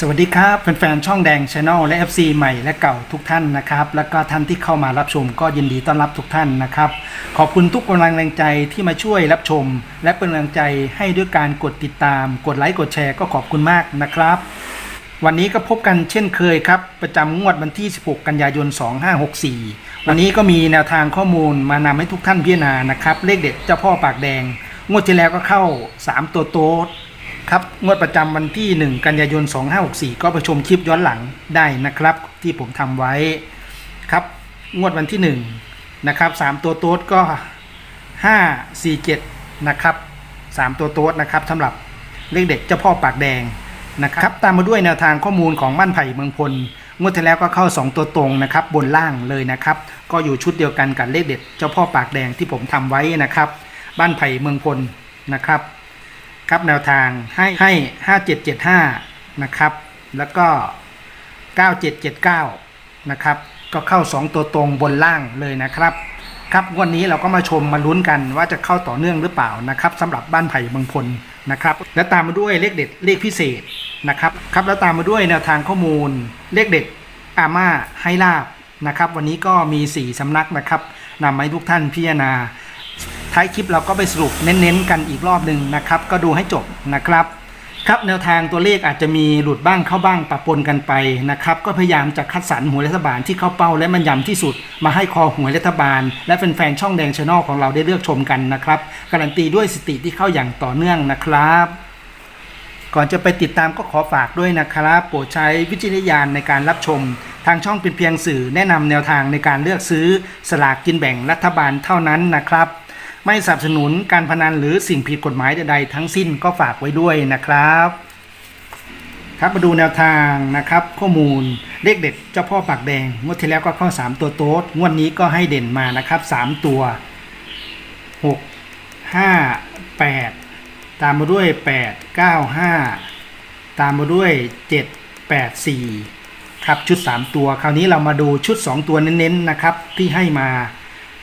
สวัสดีครับแฟนๆช่องแดง Channel และ FC ใหม่และเก่าทุกท่านนะครับ แล้วก็ท่านที่เข้ามารับชมก็ยินดีต้อนรับทุกท่านนะครับ ขอบคุณทุกกำลังแรงใจที่มาช่วยรับชม และเป็นกำลังใจให้ด้วยการกดติดตาม กดไลค์กดแชร์ก็ขอบคุณมากนะครับ วันนี้ก็พบกันเช่นเคยครับ ประจำงวดวันที่ 16 กันยายน 2564 วันนี้ก็มีแนวทางข้อมูลมานำให้ทุกท่านพิจารณานะครับเลขเด็ดเจ้าพ่อปากแดง งวดที่แล้วก็เข้า 3 ตัวโต๊ด ครับ งวดประจำวันที่ 1 กันยายน 2564 ก็ไปชมคลิปย้อนหลังได้นะครับ ที่ผมทำไว้ครับ งวดวันที่ 1 นะครับ 3 ตัวโต๊ดก็ 5 4 7 นะครับ 3 ตัวโต๊ดนะครับสำหรับเลขเด็ดเจ้าพ่อปากแดงนะครับ ตามมาด้วยแนวทางข้อมูลของบ้านไผ่เมืองพล งวดที่แล้วก็เข้า 2 ตัวตรงนะครับ บนล่างเลยนะครับ ก็อยู่ชุดเดียวกันกับเลขเด็ดเจ้าพ่อปากแดงที่ผมทำไว้นะครับ บ้านไผ่เมืองพลนะครับ ครับแนวทางให้ให้ห้าเจ็ดเจ็ดห้านะครับ แล้วก็เก้าเจ็ดเจ็ดเก้านะครับ ก็เข้าสองตัวตรงบนล่างเลยนะครับ ครับวันนี้เราก็มาชมมาลุ้นกันว่าจะเข้าต่อเนื่องหรือเปล่านะครับสำหรับบ้านไผ่เมืองพลนะครับ และตามมาด้วยเลขเด็ดเลขพิเศษนะครับครับแล้วตามมาด้วยแนวทางข้อมูลเลขเด็ดอาม่าให้ลาบนะครับ วันนี้ก็มี 4 สำนักนะครับนำมาให้ทุกท่านพิจารณา ท้ายคลิปเราก็ไปสรุปเน้นๆกันอีกรอบหนึ่งนะครับ ก็ดูให้จบนะครับ ครับแนวทางตัวเลขอาจจะมีหลุดบ้างเข้าบ้างปะปนกันไปนะครับ ก็พยายามจะคัดสรรหวยรัฐบาลที่เข้าเป้าและมันยำที่สุด มาให้คอหวยรัฐบาล และแฟนๆช่องแดงชานลของเราได้เลือกชมกันนะครับการันตีด้วยสติที่เข้าอย่างต่อเนื่องนะครับก่อนจะไปติดตามก็ขอฝากด้วยนะครับ โปรดใช้วิจารณญาณในการรับชม ทางช่องเป็นเพียงสื่อแนะนำแนวทางในการเลือกซื้อสลากกินแบ่งรัฐบาลเท่านั้นนะครับ ไม่สนับสนุนการพนันหรือสิ่งผิดกฎหมายใดๆทั้งสิ้นก็ฝากไว้ด้วยนะครับ ครับมาดูแนวทางนะครับ ข้อมูลเลขเด็ดเจ้าพ่อปากแดงงวดที่แล้วก็เข้า 3 ตัวโต๊ดงวดนี้ก็ให้เด่นมานะครับ 3 ตัว 6 5 8 ตามมาด้วย 8 9 5 ตามมาด้วย 7 8 4 ครับชุด 3 ตัว คราวนี้เรามาดูชุด 2 ตัวเน้นๆนะครับที่ให้มา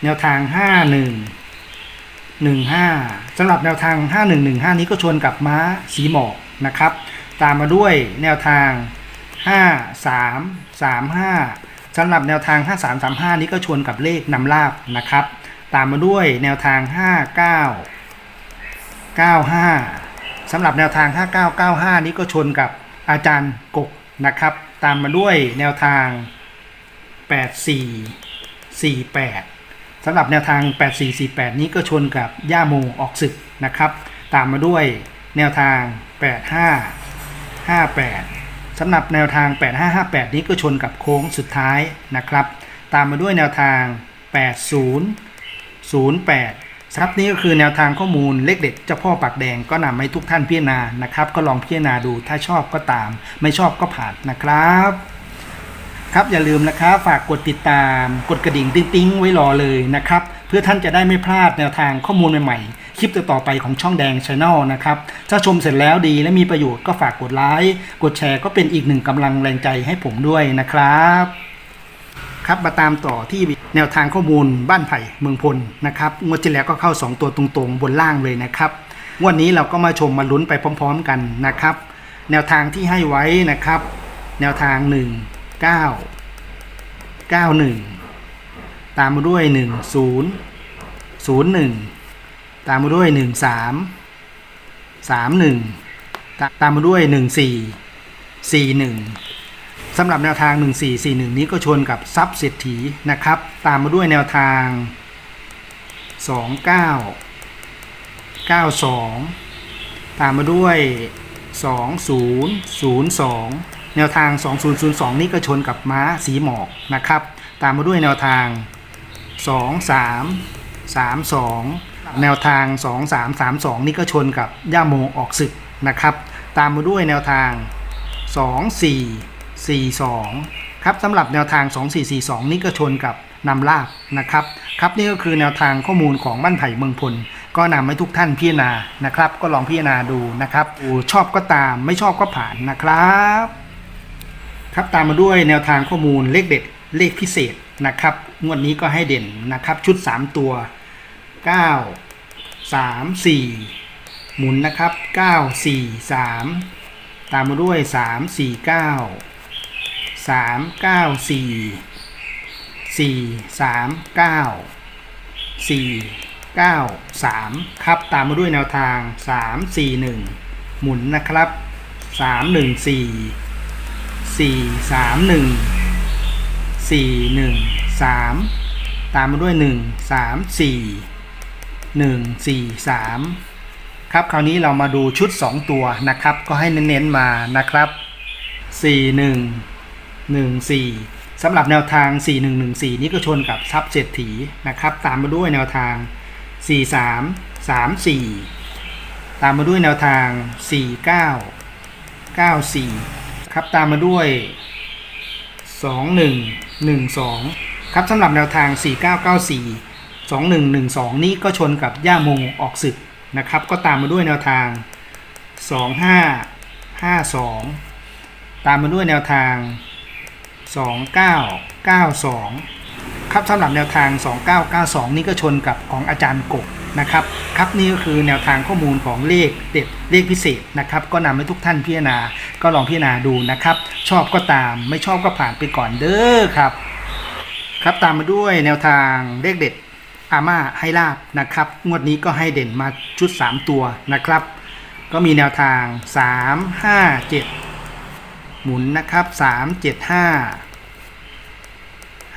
แนวทาง 5 1 1 5สำหรับแนวทาง 5 1 1 5 นี้ก็ชนกับม้าสีหมอกนะครับ ตามมาด้วยแนวทาง 5 3 3 5สำหรับแนวทาง 5 3 3 5 นี้ก็ชนกับเลขนำลาบนะครับ ตามมาด้วยแนวทาง 5 9 95สำหรับแนวทาง 5995 นี้ก็ชนกับอาจารย์กกนะครับ ตามมาด้วยแนวทาง 84 48 สำหรับแนวทาง 8448 นี้ก็ชนกับย่าโมออกศึกนะครับ ตามมาด้วยแนวทาง 85 58 สำหรับแนวทาง 8558 นี้ก็ชนกับโค้งสุดท้ายนะครับ ตามมาด้วยแนวทาง 80 08ครับนี่ก็คือแนวทางข้อมูลเลขเด็ดเจ้าพ่อปากแดงก็นำให้ทุกท่านพิจารณานะครับ ก็ลองพิจารณาดูถ้าชอบก็ตาม ไม่ชอบก็ผ่านนะครับ ครับอย่าลืมนะครับฝากกดติดตาม กดกระดิ่งติ๊งๆไว้รอเลยนะครับ เพื่อท่านจะได้ไม่พลาดแนวทางข้อมูลใหม่ๆ คลิปต่อๆไปของช่องแดงช n e l นะครับ ถ้าชมเสร็จแล้วดีและมีประโยชน์ก็ฝากกดไลค์กดแชร์ก็เป็นอีกหนึ่งกำลังแรงใจให้ผมด้วยนะครับ ครับมาตามต่อที่แนวทางข้อมูลบ้านไผ่เมืองพลนะครับงวดที่แล้วก็เข้า 2 ตัวตรงๆ บนล่างเลยนะครับงวดนี้เราก็มาชมมาลุ้นไปพร้อม ๆ กันนะครับ แนวทางที่ให้ไว้นะครับ แนวทาง 1 9 91 ตามมาด้วย 10 01 ตามมาด้วย 13 31 ตามมาด้วย 14 41สำหรับแนวทาง 1441 นี้ก็ชนกับซับเศรษฐีนะครับ ตามมาด้วยแนวทาง 29 92 ตามมาด้วย 2002 แนวทาง 2002 นี้ก็ชนกับม้าสีหมอกนะครับ ตามมาด้วยแนวทาง 23 32 แนวทาง 2332 นี่ก็ชนกับย่าโมออกศึกนะครับ ตามมาด้วยแนวทาง 2442 ครับสำหรับแนวทาง 2442 นี่ก็ชนกับนำลาบนะครับ ครับนี่ก็คือแนวทางข้อมูลของบ้านไผ่เมืองพล ก็นำให้ทุกท่านพิจารณานะครับ ก็ลองพิจารณาดูนะครับชอบก็ตามไม่ชอบก็ผ่านนะครับ ครับตามมาด้วยแนวทางข้อมูลเลขเด็ดเลขพิเศษนะครับงวดนี้ก็ให้เด่นนะครับชุด 3 ตัว 9 3 4 หมุนนะครับ 9 4 3 ตามมาด้วยสามสี่เก้าสามเก้าสี่สี่สามเก้าสี่เก้าสามครับ ตามมาด้วยแนวทางสามสี่หนึ่งหมุนนะครับสามหนึ่ง สี่สามหนึ่งสี่หนึ่งสามตามมาด้วยหนึ่งสามสี่หนึ่งสี่สามครับคราวนี้เรามาดูชุด 2 ตัวนะครับ ก็ให้เน้นๆมานะครับ 4 1 1 4สำหรับแนวทาง 4 1 1 4 นี้ก็ชนกับทรัพย์เศรษฐีนะครับ ตามมาด้วยแนวทาง 4 3 3 4 ตามมาด้วยแนวทาง 4 9 9 4 ครับตามมาด้วย 2 1 1 2 ครับสำหรับแนวทาง 4994 2112 นี้ก็ชนกับย่าโมออกศึกนะครับ ก็ตามมาด้วยแนวทาง 2552 ตามมาด้วยแนวทาง 2992 ครับสำหรับแนวทาง 2992 นี่ก็ชนกับของอาจารย์กบ นะครับครับนี่ก็คือแนวทางข้อมูลของเลขเด็ดเลขพิเศษนะครับก็นำให้ทุกท่านพิจารณาก็ลองพิจารณาดูนะครับ ชอบก็ตามไม่ชอบก็ผ่านไปก่อนเด้อครับ ครับตามมาด้วยแนวทางเลขเด็ดอาม่าให้ลาบนะครับงวดนี้ก็ให้เด่นมาชุด 3 ตัวนะครับ ก็มีแนวทาง 3 5 7 หมุนนะครับ 3 7 5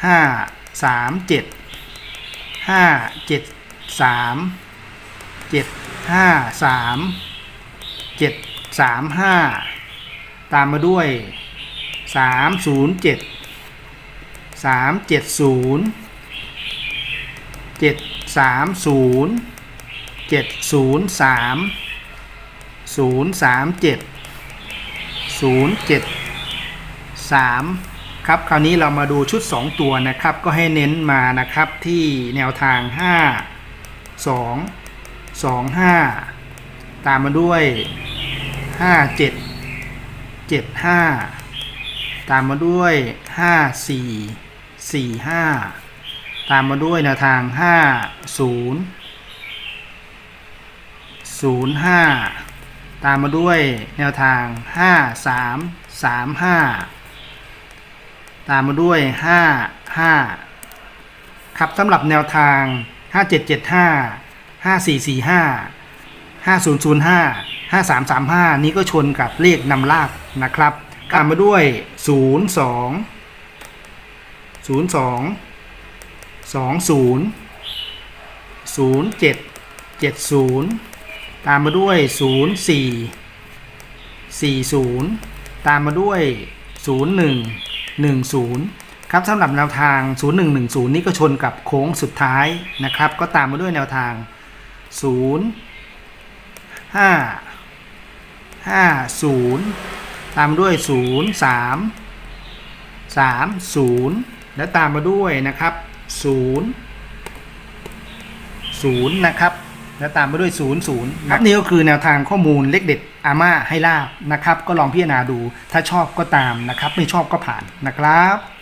5 3 7 5 7 3 7 5 3 7 3 5ตามมาด้วย3 0 7สามเจ็ดศูนย์เจ็ดสามศูนย์เจ็ดศูนย์สามศูนย์สามเจ็ดศูนย์เจ็ดสามครับคราวนี้เรามาดูชุด 2 ตัวนะครับ ก็ให้เน้นมานะครับที่แนวทาง 5 2 2 5 ตามมาด้วย 5 7 7 5 ตามมาด้วย 5 4 4 5 ตามมาด้วยแนวทาง 5 0 0 5 ตามมาด้วยแนวทาง 5 3 3 5 ตามมาด้วย 5 5 ครับสำหรับแนวทาง 5775 5445 5005 5335นี้ก็ชนกับเลขนำลาบนะครับ ตามมาด้วย02 02 20 07 70ตามมาด้วย04 40ตามมาด้วย01 10 ครับสำหรับแนวทาง 0110 นี่ก็ชนกับโค้งสุดท้ายนะครับ ก็ตามมาด้วยแนวทาง 0 5 50 ตามมาด้วย 0 3 30 และตามมาด้วยนะครับ 0 0 นะครับ และตามมาด้วย 0 0ครับนี่ก็คือแนวทางข้อมูลเลขเด็ดอาม่าให้ลาบนะครับ ก็ลองพิจารณาดูถ้าชอบก็ตามนะครับ ไม่ชอบก็ผ่านนะครับ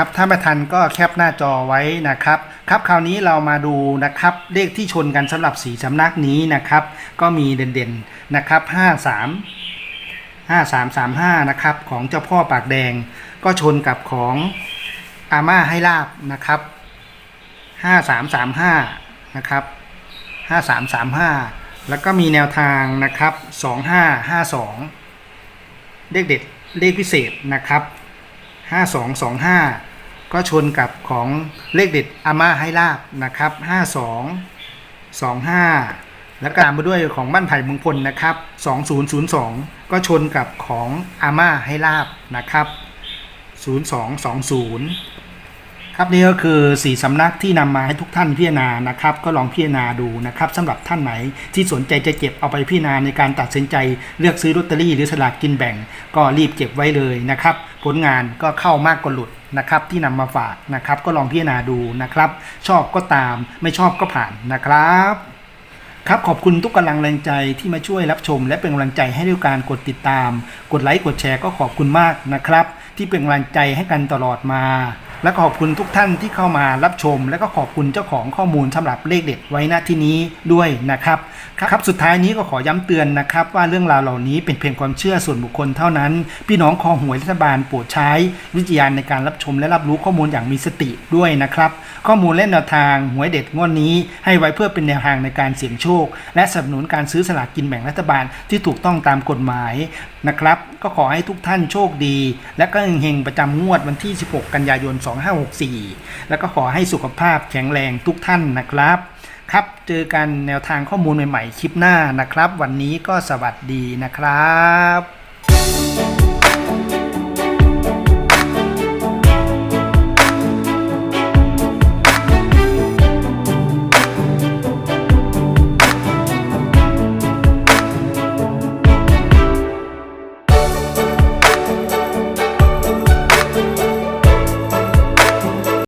ครับถ้าไม่ทันก็แคปหน้าจอไว้นะครับ ครับคราวนี้เรามาดูนะครับเลขที่ชนกันสำหรับสีสำนักนี้นะครับ ก็มีเด่นๆนะครับ 53 5335 นะครับของเจ้าพ่อปากแดง ก็ชนกับของอาม่าให้ลาบนะครับ 5335 นะครับ 5335 แล้วก็มีแนวทางนะครับ 2552 เลขเด็ดเลขพิเศษนะครับ 5225 ก็ชนกับของเลขเด็ดอาม่าให้ลาบนะครับ 5225 แล้วก็ตามมาด้วยของบ้านไผ่มงคลนะครับ 2002 ก็ชนกับของอาม่าให้ลาบนะครับ 0220 ครับนี่ก็คือสีสำนักที่นำมาให้ทุกท่านพิจารณานะครับ ก็ลองพิจารณาดูนะครับสำหรับท่านไหนที่สนใจจะเก็บเอาไปพิจารณาในการตัดสินใจเลือกซื้อลอตเตอรี่หรือสลากกินแบ่ง ก็รีบเก็บไว้เลยนะครับ ผลงานก็เข้ามากกว่าหลุดนะครับ ที่นำมาฝากนะครับ ก็ลองพิจารณาดูนะครับ ชอบก็ตามไม่ชอบก็ผ่านนะครับครับขอบคุณทุกกำลังแรงใจที่มาช่วยรับชม และเป็นกำลังใจให้ด้วยการกดติดตาม กดไลค์กดแชร์ก็ขอบคุณมากนะครับ ที่เป็นกำลังใจให้กันตลอดมา และขอบคุณทุกท่านที่เข้ามารับชม และก็ขอบคุณเจ้าของข้อมูลสำหรับเลขเด็ดไว้ณที่นี้ด้วยนะครับครับสุดท้ายนี้ก็ขอย้ำเตือนนะครับ ว่าเรื่องราวเหล่านี้เป็นเพียงความเชื่อส่วนบุคคลเท่านั้น พี่น้องคอหวยรัฐบาลโปรดใช้วิจารณญาณในการรับชม และรับรู้ข้อมูลอย่างมีสติด้วยนะครับ ข้อมูลและแนวทางหวยเด็ดงวดนี้ ให้ไว้เพื่อเป็นแนวทางในการเสี่ยงโชค และสนับสนุนการซื้อสลากกินแบ่งรัฐบาลที่ถูกต้องตามกฎหมายนะครับ ก็ขอให้ทุกท่านโชคดี และก็เฮงๆประจำงวดวันที่ 16 กันยายน 2564 แล้วก็ขอให้สุขภาพแข็งแรงทุกท่านนะครับ ครับเจอกันแนวทางข้อมูลใหม่ๆ คลิปหน้านะครับ วันนี้ก็สวัสดีนะครับ